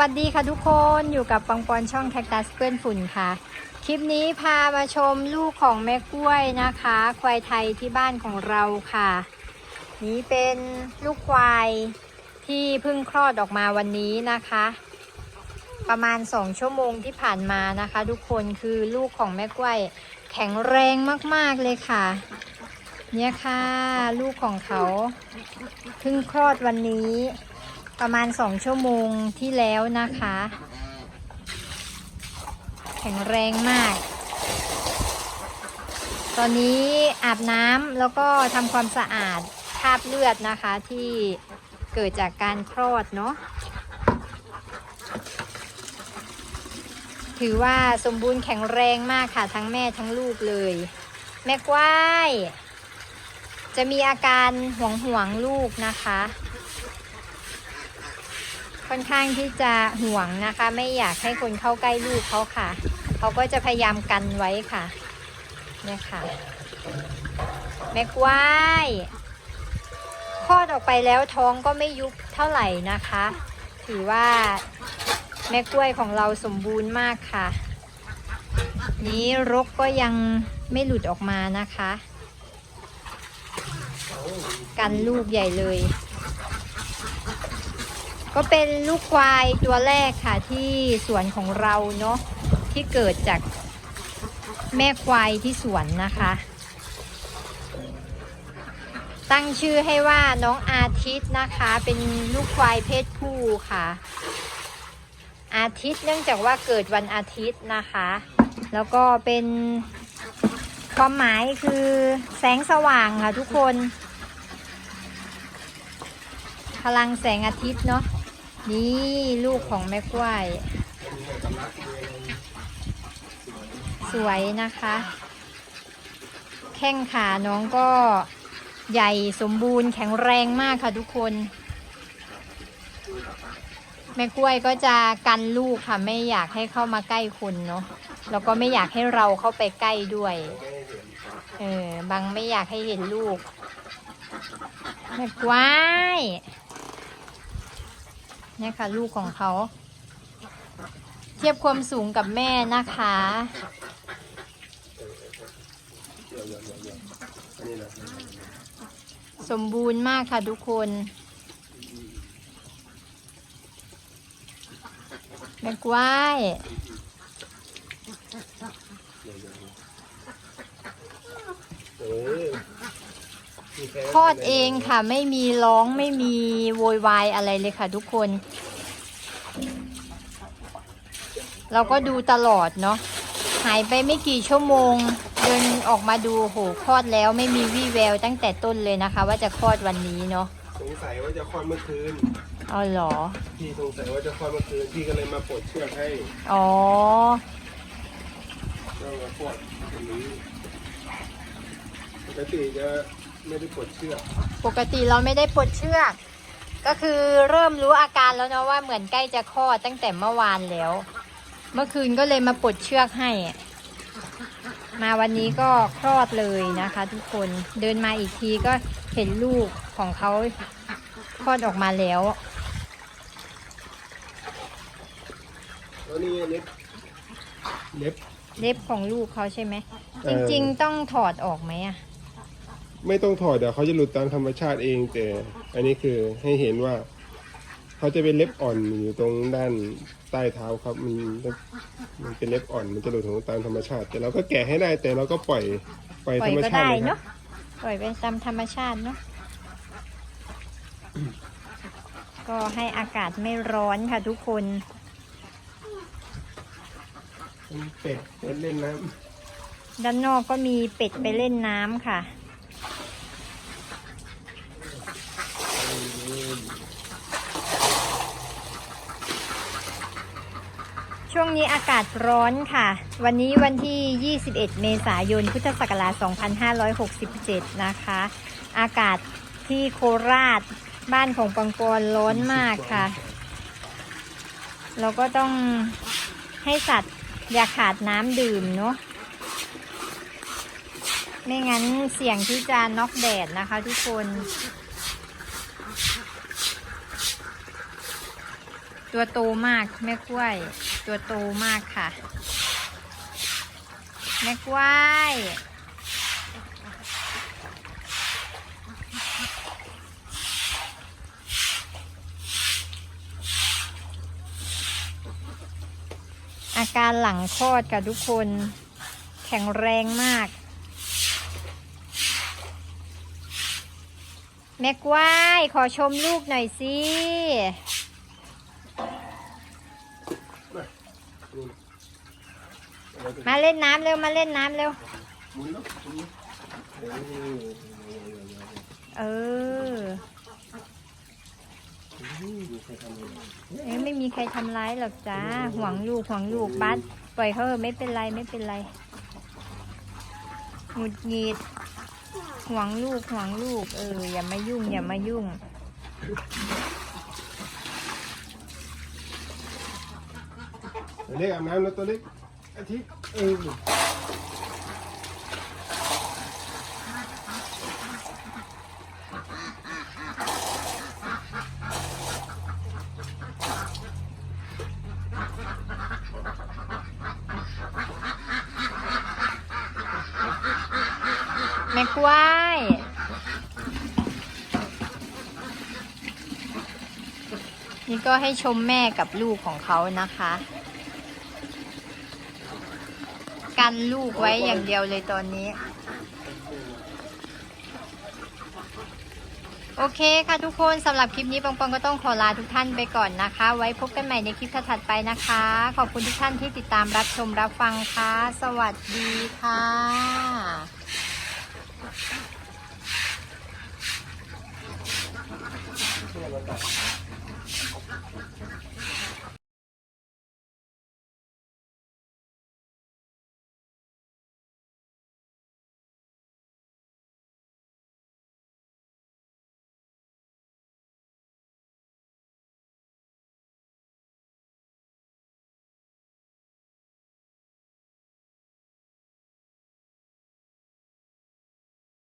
วัสดีค่ะทุกคนอยู่กับปังปอนช่องแคคตัสเพื่อนฝุ่นค่ะ คลิปนี้พามาชมลูกของแม่กล้วยนะคะ ควายไทยที่บ้านของเราค่ะ นี้เป็นลูกควายที่เพิ่งคลอดออกมาวันนี้นะคะ ประมาณสองชั่วโมงที่ผ่านมานะคะ ทุกคนคือลูกของแม่กล้วยแข็งแรงมากๆเลยค่ะ เนี่ยค่ะ ลูกของเขาเพิ่งคลอดวันนี้ ประมาณสองชั่วโมงที่แล้วนะคะ แข็งแรงมาก ตอนนี้อาบน้ำแล้วก็ทำความสะอาดคราบเลือดนะคะที่เกิดจากการคลอดเนาะถือว่าสมบูรณ์แข็งแรงมากค่ะ ทั้งแม่ทั้งลูกเลย แม่กว้าย จะมีอาการห่วงห่วงลูกนะคะ ค่อนข้างที่จะห่วงนะคะ ไม่อยากให้คนเข้าใกล้ลูกเขาค่ะ เขาก็จะพยายามกันไว้ค่ะเนี่ยค่ะแมกวายคลอดออกไปแล้วท้องก็ไม่ยุบเท่าไหร่นะคะ ถือว่าแม่กล้วยของเราสมบูรณ์มากค่ะ นี้รกก็ยังไม่หลุดออกมานะคะ กันลูกใหญ่เลย ก็เป็นลูกควายตัวแรกค่ะที่สวนของเราเนาะที่เกิดจากแม่ควายที่สวนนะคะ ตั้งชื่อให้ว่าน้องอาทิตย์นะคะ เป็นลูกควายเพศผู้ค่ะ อาทิตย์เนื่องจากว่าเกิดวันอาทิตย์นะคะ แล้วก็เป็นความหมายคือแสงสว่างค่ะทุกคน พลังแสงอาทิตย์เนาะ นี่ลูกของแม่กล้วย สวยนะคะ แข้งขาน้องก็ใหญ่สมบูรณ์แข็งแรงมากค่ะทุกคน แม่กล้วยก็จะกันลูกค่ะ ไม่อยากให้เข้ามาใกล้คนเนาะแล้วก็ไม่อยากให้เราเข้าไปใกล้ด้วยเออบางไม่อยากให้เห็นลูกแม่กว้าย เนี่ยค่ะ ลูกของเขา เทียบความสูงกับแม่นะคะ สมบูรณ์มากค่ะทุกคนแม่กว้ายเออ ค่คลอดเองค่ะ ไม่มีร้องไม่มีโวยวายอะไรเลยค่ะ ทุกคน เราก็ดูตลอดเนาะหายไปไม่กี่ชั่วโมง เดินออกมาดูโหคลอดแล้วไม่มีวี่แววตั้งแต่ต้นเลยนะคะ ว่าจะคลอดวันนี้เนาะสงสัยว่าจะคลอดเมื่อคืนเอาเหรอ พี่สงสัยว่าจะคลอดเมื่อคืนพี่ก็เลยมาปลดเชือกให้อ๋อก็มาปลดตรงนี้ปกติจะ ไม่ได้ปลดเชือกปกติเราไม่ได้ปลดเชือก ก็คือเริ่มรู้อาการแล้วเนาะว่าเหมือนใกล้จะคลอดตั้งแต่เมื่อวานแล้ว เมื่อคืนก็เลยมาปลดเชือกให้ มาวันนี้ก็คลอดเลยนะคะ ทุกคนเดินมาอีกทีก็เห็นลูกของเขาคลอดออกมาแล้ว แล้วนี่เล็บเล็บ เล็บของลูกเขาใช่ไหมเอจอริง ๆ ต้องถอดออกไหมอะ ไม่ต้องถอดเดี๋ยวเขาจะหลุดตามธรรมชาติเอง แต่อันนี้คือให้เห็นว่า เขาจะเป็นเล็บอ่อนอยู่ตรงด้านใต้เท้าครับ มันมันเป็นเล็บอ่อนมันจะหลุดของตามธรรมชาติ แต่เราก็แกะให้ได้แต่เราก็ปล่อยปล่อยปล่ธอรยรมก็ชาติได้เลยครัเนาะบปล่อยไปตามธรรมชาติเนาะก็ให้อากาศไม่ร้อนค่ะทุกคน เป็ดเป็ดเล่นน้ด้านนอกก็มีเป็ดไปเล่นน้ำค่ะ ช่วงนี้อากาศร้อนค่ะ วันนี้วันที่ 21 เมษายน พุทธศักราช 2567 นะคะ อากาศที่โคราชบ้านของปังปอนร้อนมากค่ะ เราก็ต้องให้สัตว์อย่าขาดน้ำดื่มเนาะ ไม่งั้นเสี่ยงที่จะน็อกแดดนะคะทุกคน ตัวโตมากแม่กล้วย ตัวโตมากค่ะ แม่กล้วยอาการหลังคลอดกับทุกคน แข็งแรงมาก แม่กว้าย ขอชมลูกหน่อยสิ มาเล่นน้ำเร็วมาเล่นน้ำเร็ว เออเอ้ยไม่มีใครทำร้ายหรอกจ้าห่วงลูกห่วงลูกบัสปล่อยเขาไม่เป็นไรไม่เป็นไรหงุดหงิดห่วงลูกห่วงลูก เออ อย่ามายุ่ง อย่ามายุ่ง ตัวเล็กอาบน้ำแล้วตัวเล็กอาทิตย์ เออแม่กล้วยนี่ก็ให้ชมแม่กับลูกของเขานะคะ กันลูกไว้อย่างเดียวเลยตอนนี้ โอเคค่ะทุกคนสำหรับคลิปนี้ปองปองก็ต้องขอลาทุกท่านไปก่อนนะคะ ไว้พบกันใหม่ในคลิปถัดไปนะคะ ขอบคุณทุกท่านที่ติดตามรับชมรับฟังค่ะ สวัสดีค่ะ